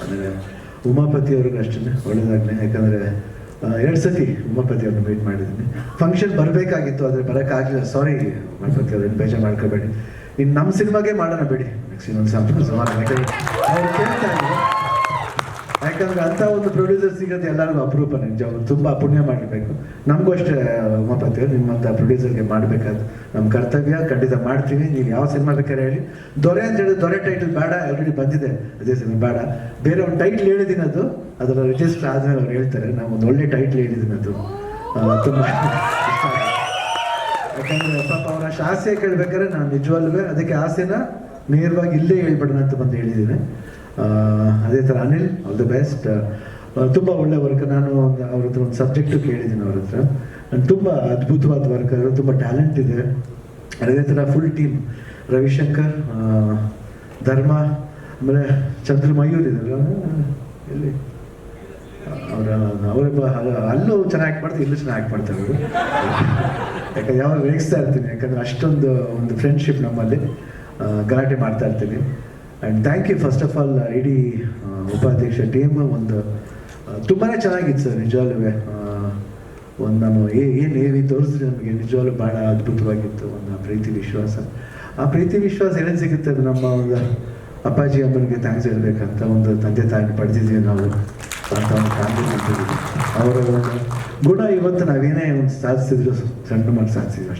ಆಮೇಲೆ ಉಮಾಪತಿ ಅವ್ರಿಗೂ ಅಷ್ಟೇ ಒಳ್ಳೇದಾಗಲಿ. ಯಾಕಂದರೆ ಎರಡು ಸತಿ ಉಮಾಪತಿ ಅವ್ರನ್ನ ಮೀಟ್ ಮಾಡಿದ್ದೀನಿ. ಫಂಕ್ಷನ್ ಬರಬೇಕಾಗಿತ್ತು, ಆದರೆ ಬರೋಕ್ಕಾಗಲಿಲ್ಲ. ಸಾರಿ ಉಮಾಪತಿ ಅವ್ರನ್ನ ಬೇಜಾರು ಮಾಡ್ಕೋಬೇಡಿ. ಇನ್ನು ನಮ್ಮ ಸಿನಿಮಾಗೆ ಮಾಡೋಣ ಬಿಡಿ. ನೆಕ್ಸ್ಟ್ ಇನ್ನೊಂದು ಸುಮಾರು ಯಾಕಂದ್ರೆ ಅವ್ರು ಕೇಳ್ತಾ ಇದ್ರು. ಯಾಕಂದ್ರೆ ಅಂತ ಒಂದು ಪ್ರೊಡ್ಯೂಸರ್ ಸಿಗೋದು ಎಲ್ಲರಿಗೂ ಅಪರೂಪ ನಿಜ. ತುಂಬಾ ಪುಣ್ಯ ಮಾಡಬೇಕು. ನಮಗೂ ಅಷ್ಟೇ, ಉಮಾಪತಿ ನಿಮ್ಮಂತ ಪ್ರೊಡ್ಯೂಸರ್ಗೆ ಮಾಡಬೇಕಾದ್ರು ನಮ್ಮ ಕರ್ತವ್ಯ. ಖಂಡಿತ ಮಾಡ್ತೀವಿ. ನೀವು ಯಾವ ಸಿನಿಮಾ ಬೇಕಾದ್ರೆ ಹೇಳಿ. ದೊರೆ ಅಂತ ಹೇಳಿ ದೊರೆ ಟೈಟಲ್ ಬೇಡ ಆಲ್ರೆಡಿ ಬಂದಿದೆ. ಅದೇ ಸಿನಿಮಾ ಬೇಡ. ಬೇರೆ ಒಂದು ಟೈಟ್ಲ್ ಹೇಳಿದ್ದೀನಿ ಅದು. ಅದರ ರಿಜಿಸ್ಟರ್ ಆದ್ಮೇಲೆ ಅವ್ರು ಹೇಳ್ತಾರೆ. ನಾವು ಒಂದು ಒಳ್ಳೆ ಟೈಟ್ಲ್ ಹೇಳಿದ್ದೀನಿ ಅದು. ತುಂಬಾ. ಯಾಕಂದ್ರೆ ಪಾಪ ಅವರ ಆಸೆ ಕೇಳ್ಬೇಕಾದ್ರೆ ನಾನು ನಿಜವಾಗ್ಲೂ ಅದಕ್ಕೆ ಆಸೆನ ನೇರವಾಗಿ ಇಲ್ಲೇ ಹೇಳ್ಬಿಡೋಣ ಅಂತ ಬಂದು ಹೇಳಿದ್ದೀನಿ ಅದೇ ಥರ ಅನಿಲ್ ಆಲ್ ದ ಬೆಸ್ಟ್ ತುಂಬ ಒಳ್ಳೆ ವರ್ಕ್ ನಾನು ಅವ್ರ ಹತ್ರ ಒಂದು ಸಬ್ಜೆಕ್ಟು ಕೇಳಿದ್ದೀನಿ ಅವ್ರ ಹತ್ರ. ನಾನು ತುಂಬ ಅದ್ಭುತವಾದ ವರ್ಕ್ ತುಂಬ ಟ್ಯಾಲೆಂಟ್ ಇದೆ. ಅದೇ ಥರ ಫುಲ್ ಟೀಮ್ ರವಿಶಂಕರ್ ಧರ್ಮ, ಆಮೇಲೆ ಚಂದ್ರ ಮಯೂರ್ ಇದ್ದಾರೆ ಎಲ್ಲಿ? ಅವರ ಅವರ ಅಲ್ಲೂ ಚೆನ್ನಾಗಿ ಮಾಡ್ತಾರೆ ಇಲ್ಲೂ ಚೆನ್ನಾಗಿ ಮಾಡ್ತಾರೆ ಅವರು. ಯಾಕಂದ್ರೆ ಯಾವಾಗ ರೇಗಿಸ್ತಾ ಇರ್ತೀನಿ. ಯಾಕಂದ್ರೆ ಅಷ್ಟೊಂದು ಒಂದು ಫ್ರೆಂಡ್ಶಿಪ್ ನಮ್ಮಲ್ಲಿ ಗಲಾಟೆ ಮಾಡ್ತಾ ಇರ್ತೀನಿ. And thank you first of all ಇಡೀ ಉಪಾಧ್ಯಕ್ಷ ಟೀಮ್ ಒಂದು ತುಂಬಾ ಚೆನ್ನಾಗಿತ್ತು ಸರ್, ನಿಜವಾಗ್ಲೂ ಒಂದು ನಾನು ಏನು ಏನು ತೋರಿಸಿದ್ರೆ ನಮಗೆ ನಿಜವಾಗ್ಲೂ ಭಾಳ ಅದ್ಭುತವಾಗಿತ್ತು ಒಂದು ಪ್ರೀತಿ ವಿಶ್ವಾಸ. ಆ ಪ್ರೀತಿ ವಿಶ್ವಾಸ ಏನೇನು ಸಿಗುತ್ತೆ ಅದು ನಮ್ಮ ಒಂದು ಅಪ್ಪಾಜಿ ಅಮ್ಮನಿಗೆ ಥ್ಯಾಂಕ್ಸ್ ಹೇಳ್ಬೇಕಂತ ಒಂದು ತಂದೆ ತಾಯಿ ಪಡೆದಿದ್ದೀವಿ ನಾವು ಅಂತ ಒಂದು ಕಾಂತಿ ಅವರ ಒಂದು ಗುಣ ಇವತ್ತು ನಾವೇನೇ ಒಂದು ಸಾಧಿಸಿದ್ರು ಸಣ್ಣ ಮಾಡಿ ಸಾಧಿಸಿದ್ವಿ ಅಷ್ಟೇ.